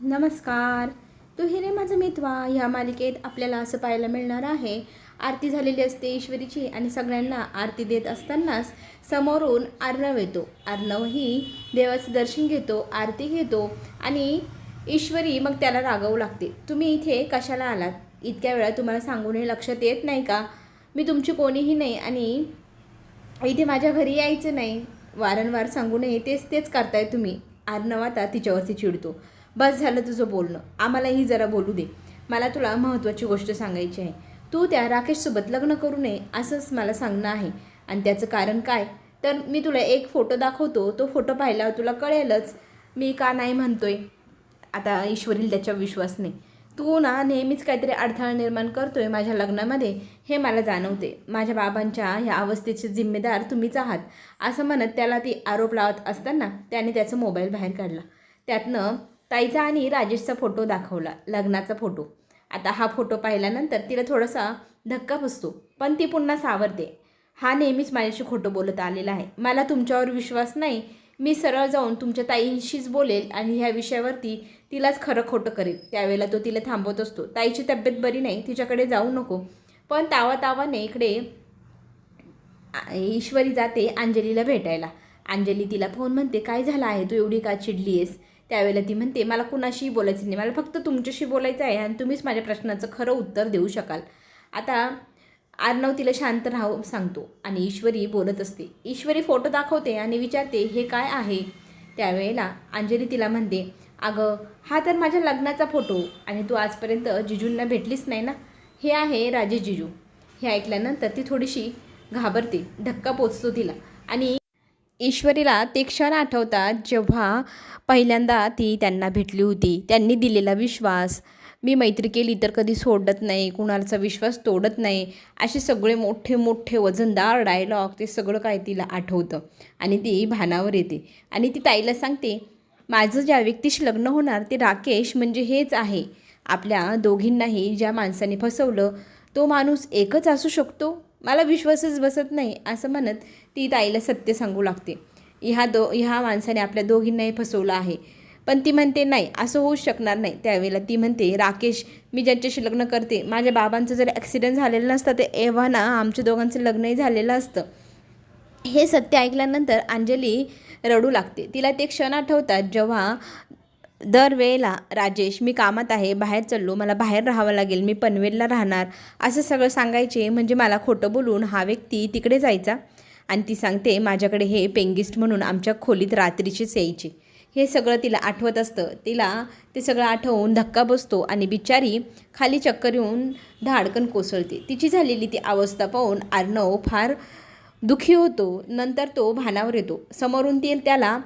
नमस्कार. तू हिरे रे माझं मितवा. ह्या मालिकेत आपल्याला असं पाहायला मिळणार आहे आरती झालेली असते ईश्वरीची आणि सगळ्यांना आरती देत असतानाच समोरून अर्णव येतो. अर्णवही देवाचं दर्शन घेतो आरती घेतो आणि ईश्वरी मग त्याला रागवू लागते. तुम्ही इथे कशाला आलात? इतक्या वेळा तुम्हाला सांगूनही लक्षात येत नाही का? मी तुमची कोणीही नाही आणि इथे माझ्या घरी यायचं नाही. वारंवार सांगू नये तेच तेच करताय तुम्ही. अर्णव आता तिच्यावरती चिडतो. बस झालं तुझं बोलणं. आम्हालाही जरा बोलू दे. मला तुला महत्त्वाची गोष्ट सांगायची आहे. तू त्या राकेशसोबत लग्न करू नये असंच मला सांगणं आहे. आणि त्याचं कारण काय? तर मी तुला एक फोटो दाखवतो. तो फोटो पाहिल्यावर तुला कळेलच मी का नाही म्हणतोय. आता ईश्वरील त्याच्यावर विश्वास नाही. तू ना नेहमीच काहीतरी अडथळा निर्माण करतोय माझ्या लग्नामध्ये. हे मला जाणवते. माझ्या बाबांच्या ह्या अवस्थेचे जिम्मेदार तुम्हीच आहात. असं म्हणत त्याला ती आरोप लावत असताना त्याने त्याचा मोबाईल बाहेर काढला. त्यातनं ताईचा आणि राजेशचा फोटो दाखवला लग्नाचा फोटो. आता हा फोटो पाहिल्यानंतर तिला थोडासा धक्का बसतो पण ती पुन्हा सावरते. हा नेहमीच माझ्याशी खोटं बोलत आलेला आहे. मला तुमच्यावर विश्वास नाही. मी सरळ जाऊन तुमच्या ताईंशीच बोलेल आणि ह्या विषयावरती तिलाच खरं खोटं करेल. त्यावेळेला तो तिला थांबवत असतो. ताईची तब्येत बरी नाही तिच्याकडे जाऊ नको. पण तावा तावाने इकडे ईश्वरी जाते अंजलीला भेटायला. अंजली तिला फोन म्हणते काय झालं आहे? तू एवढी का चिडली आहेस त्यावेळेला ती म्हणते मला कुणाशीही बोलायचं नाही. मला फक्त तुमच्याशी बोलायचं आहे आणि तुम्हीच माझ्या प्रश्नाचं खरं उत्तर देऊ शकाल. आता आर्णव तिला शांत राहू सांगतो आणि ईश्वरी बोलत असते. ईश्वरी फोटो दाखवते आणि विचारते हे काय आहे? त्यावेळेला अंजली तिला म्हणते अगं हा तर माझ्या लग्नाचा फोटो आणि तू आजपर्यंत जिजूंना भेटलीच नाही ना? हे आहे राजेश जिजू. हे ऐकल्यानंतर ती थोडीशी घाबरते धक्का पोचतो तिला आणि ईश्वरीला ते क्षण आठवतात जेव्हा पहिल्यांदा ती त्यांना भेटली होती. त्यांनी दिलेला विश्वास मी मैत्री केली तर कधी सोडत नाही कुणाचा विश्वास तोडत नाही. असे सगळे मोठे मोठे वजनदार डायलॉग ते सगळं काय तिला आठवतं आणि ती भानावर येते. आणि ती ताईला सांगते माझं ज्या व्यक्तीशी लग्न होणार ते राकेश म्हणजे हेच आहे. आपल्या दोघींनाही ज्या माणसाने फसवलं तो माणूस एकच असू शकतो? मला विश्वासच बसत नाही असं म्हणत ती ताईला सत्य सांगू लागते. ह्या दो ह्या माणसाने आपल्या दोघींनाही फसवलं आहे. पण ती म्हणते नाही असं होऊ शकणार नाही. त्यावेळेला ती म्हणते राकेश मी ज्यांच्याशी लग्न करते माझ्या बाबांचं जर ॲक्सिडेंट झालेलं नसतं ते एव्हा ना आमच्या दोघांचं लग्नही झालेलं असतं. हे सत्य ऐकल्यानंतर अंजली रडू लागते. तिला ते क्षण आठवतात जेव्हा दरवेळेला राजेश मी कामात आहे बाहेर चाललो मला बाहेर राहावं लागेल मी पनवेलला राहणार. असं सगळं सांगायचे म्हणजे मला खोटं बोलून हा व्यक्ती तिकडे जायचा आणि ती सांगते माझ्याकडे हे पेंगिस्ट म्हणून आमच्या खोलीत रात्रीचेच यायचे. हे सगळं तिला आठवत असतं. तिला ते सगळं आठवून धक्का बसतो आणि बिचारी खाली चक्कर येऊन धाडकन कोसळते. तिची झालेली ती अवस्था पाहून आर्णव फार दुःखी होतो. नंतर तो भानावर येतो. समोरून ती त्याला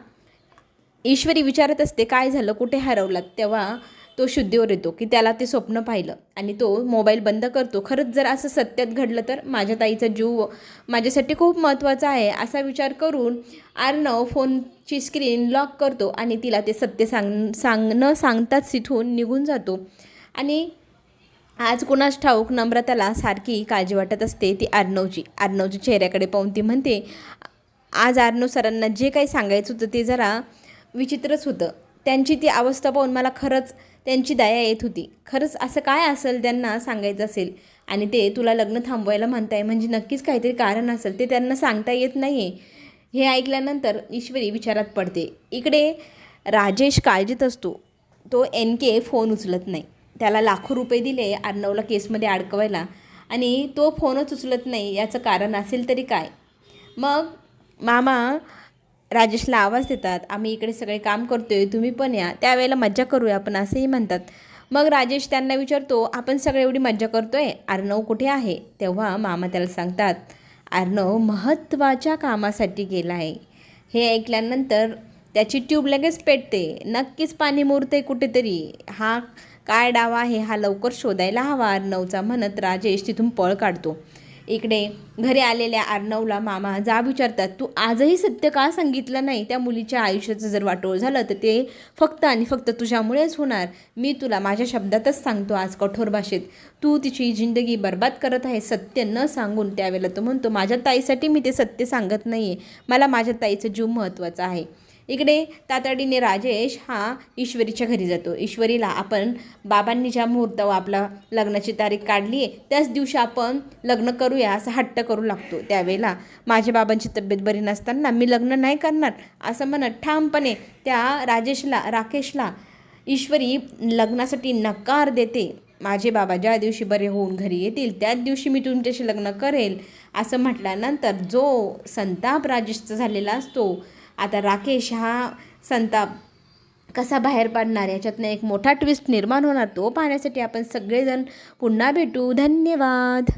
ईश्वरी विचारत असते काय झालं? कुठे हरवलात? तेव्हा तो शुद्धीवर येतो की त्याला ते स्वप्न पाहिलं आणि तो मोबाईल बंद करतो. खरंच जर असं सत्यात घडलं तर माझ्या ताईचा जीव माझ्यासाठी खूप महत्त्वाचा आहे असा विचार करून आर्नव फोनची स्क्रीन लॉक करतो आणि तिला ते सत्य सांग सांग न सांगताच तिथून निघून जातो. आणि आज कुणास ठाऊक नम्रताला सारखी काळजी वाटत असते ती अर्णवची अर्णवच्या चेहऱ्याकडे पाहून ती म्हणते आज आर्नव सरांना जे काही सांगायचं होतं ते जरा विचित्रच होतं. त्यांची ती अवस्था पाहून मला खरंच त्यांची दया येत होती. खरंच असं काय असेल त्यांना सांगायचं असेल? आणि ते तुला लग्न थांबवायला म्हणताय म्हणजे नक्कीच काहीतरी कारण असेल ते त्यांना सांगता येत नाही आहे हे ऐकल्यानंतर ईश्वरी विचारात पडते. इकडे राजेश काळजीत असतो. तो एन के फोन उचलत नाही. त्याला लाखो रुपये दिले अर्णवला केसमध्ये अडकवायला. आणि तो फोनच उचलत नाही याचं कारण असेल तरी काय? मग मामा राजेशला आवाज देतात आम्ही इकडे सगळे काम करतोय तुम्ही पण या. त्यावेळेला मज्जा करूया आपण असंही म्हणतात. मग राजेश त्यांना विचारतो आपण सगळे एवढी मज्जा करतोय? अर्णव कुठे आहे? तेव्हा मामा त्याला सांगतात अर्णव महत्त्वाच्या कामासाठी गेला आहे. हे ऐकल्यानंतर त्याची ट्यूब लगेच पेटते. नक्कीच पाणी मुरते कुठेतरी. हा काय डावा आहे हा लवकर शोधायला हवा अर्णवचा म्हणत राजेश तिथून पळ काढतो. इकडे घरी आलेल्या अर्णवला मामा जा विचारतात तू आजही सत्य का सांगितलं नाही? त्या मुलीच्या आयुष्याचं जर वाटोळ झालं तर ते फक्त आणि फक्त तुझ्यामुळेच होणार. मी तुला माझ्या शब्दातच सांगतो आज कठोर भाषेत. तू तिची जिंदगी बर्बाद करत आहे सत्य न सांगून त्यावेळेला तो म्हणतो माझ्या ताईसाठी मी ते सत्य सांगत नाही आहे मला माझ्या ताईचं जीव महत्त्वाचा आहे. इकडे तातडीने राजेश हा ईश्वरीच्या घरी जातो. ईश्वरीला आपण बाबांनी ज्या मुहूर्तावर आपला लग्नाची तारीख काढली आहे त्याच दिवशी आपण लग्न करूया असा हट्ट करू लागतो. त्यावेळेला माझ्या बाबांची तब्येत बरी नसताना मी लग्न नाही करणार असं म्हणत ठामपणे त्या राजेशला राकेशला ईश्वरी लग्नासाठी नकार देते. माझे बाबा ज्या दिवशी बरे होऊन घरी येतील त्याच दिवशी मी तुमच्याशी लग्न करेल असं म्हटल्यानंतर जो संताप राजेशचा झालेला असतो आता राकेश हा संताप कसा बाहेर पाडणार? याच्यातनं एक मोठा ट्विस्ट निर्माण होणार तो पाहण्यासाठी आपण सगळेजण पुन्हा भेटू. धन्यवाद.